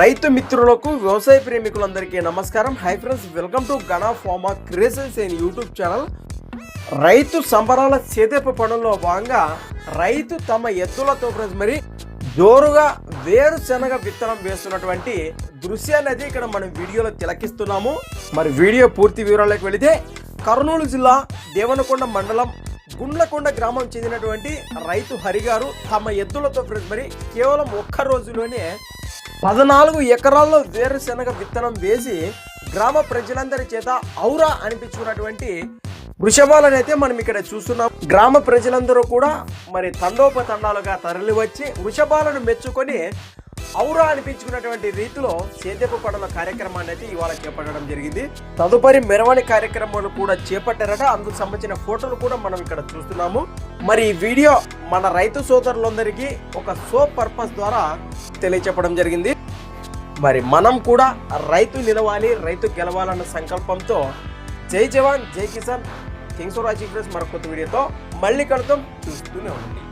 రైతు మిత్రులకు వ్యవసాయ ప్రేమికులందరికీ నమస్కారం. Hi friends welcome to Gana pharma creations and YouTube channel రైతు సంబరాల చేతెప్ప పనుల్లో భాగంగా రైతు తమ ఎద్దులతో ఫ్రెండ్స్ మరి జోరుగా వేరుశనగ విత్తనం వేస్తున్నటువంటి దృశ్యాన్ని అయితే ఇక్కడ మనం వీడియోలో తిలకిస్తున్నాము. మరి వీడియో పూర్తి వివరాలకు వెళితే కర్నూలు జిల్లా దేవనకొండ మండలం గుండ్లకొండ గ్రామం చెందినటువంటి రైతు హరిగారు తమ ఎద్దులతో ఫ్రెండ్స్ మరి కేవలం ఒక్క రోజులోనే పద్నాలుగు ఎకరాల్లో వేరుశనగ విత్తనం వేసి గ్రామ ప్రజలందరి చేత ఔరా అనిపించుకున్నటువంటి వృషభాలను అయితే మనం ఇక్కడ చూస్తున్నాం. గ్రామ ప్రజలందరూ కూడా మరి తండోపతండాలుగా తరలివచ్చి వృషభాలను మెచ్చుకొని ఔరా అనిపించుకున్నటువంటి రీతిలో సేద్యపు పనుల కార్యక్రమాన్ని అయితే ఇవాళ చేపట్టడం జరిగింది. తదుపరి మెరవని కార్యక్రమాలు కూడా చేపట్టారట. అందుకు సంబంధించిన ఫోటోలు కూడా మనం ఇక్కడ చూస్తున్నాము. మరి ఈ వీడియో మన రైతు సోదరులందరికీ ఒక సో పర్పస్ ద్వారా తెలియచెప్పడం జరిగింది. మరి మనం కూడా రైతు నిలవాలి రైతు గెలవాలన్న సంకల్పంతో జై జవాన్ జై కిసాన్. కింగ్స్ రాజ్ ఎక్స్ప్రెస్ మరొక కొత్త వీడియోతో మళ్ళీ కలుద్దాం. చూస్తూనే ఉండండి.